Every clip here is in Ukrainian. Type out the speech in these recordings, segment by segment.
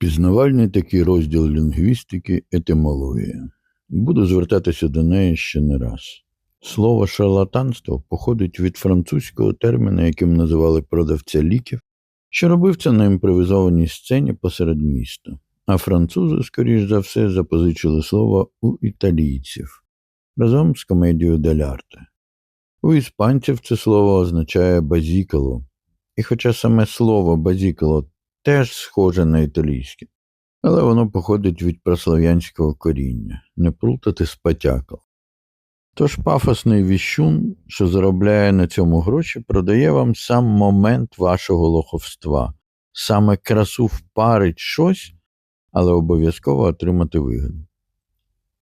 Пізнавальний такий розділ лінгвістики етимологія. Буду звертатися до неї ще не раз. Слово шарлатанство походить від французького терміна, яким називали продавця ліків, що робив це на імпровізованій сцені посеред міста. А французи, скоріш за все, запозичили слово у італійців разом з комедією делярте. У іспанців це слово означає базікало, і хоча саме слово базікало теж схоже на італійське, але воно походить від прослав'янського коріння, не плутати з потякал. Тож пафосний віщун, що заробляє на цьому гроші, продає вам сам момент вашого лоховства, саме красу впарить щось, але обов'язково отримати вигоду.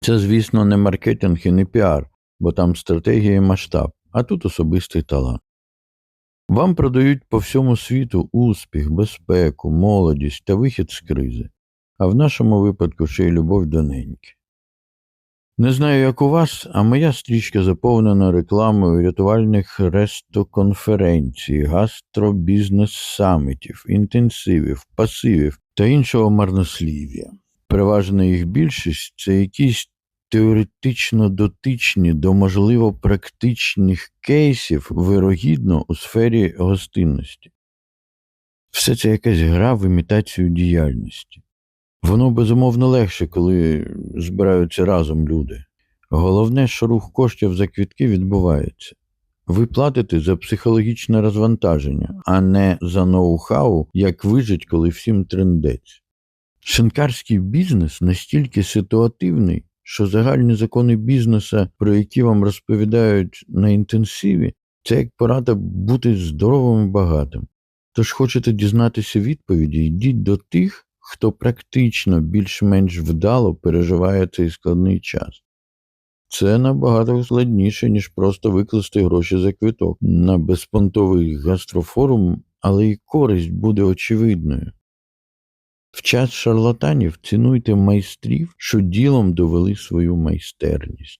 Це, звісно, не маркетинг і не піар, бо там стратегія і масштаб, а тут особистий талант. Вам продають по всьому світу успіх, безпеку, молодість та вихід з кризи, а в нашому випадку ще й любов до неньки. Не знаю, як у вас, а моя стрічка заповнена рекламою рятувальних рестоконференцій, гастробізнес-самітів, інтенсивів, пасивів та іншого марнослів'я. Переважна їх більшість це якісь теоретично дотичні до можливо практичних кейсів, вирогідно у сфері гостинності. Все це якась гра в імітацію діяльності. Воно безумовно легше, коли збираються разом люди. Головне, що рух коштів за квітки відбувається. Ви платите за психологічне розвантаження, а не за ноу-хау, як вижить, коли всім трендець. Шинкарський бізнес настільки ситуативний, що загальні закони бізнеса, про які вам розповідають на інтенсиві, це як порада бути здоровим і багатим. Тож хочете дізнатися відповіді, йдіть до тих, хто практично більш-менш вдало переживає цей складний час. Це набагато складніше, ніж просто викласти гроші за квиток на безпонтовий гастрофорум, але й користь буде очевидною. В час шарлатанів цінуйте майстрів, що ділом довели свою майстерність.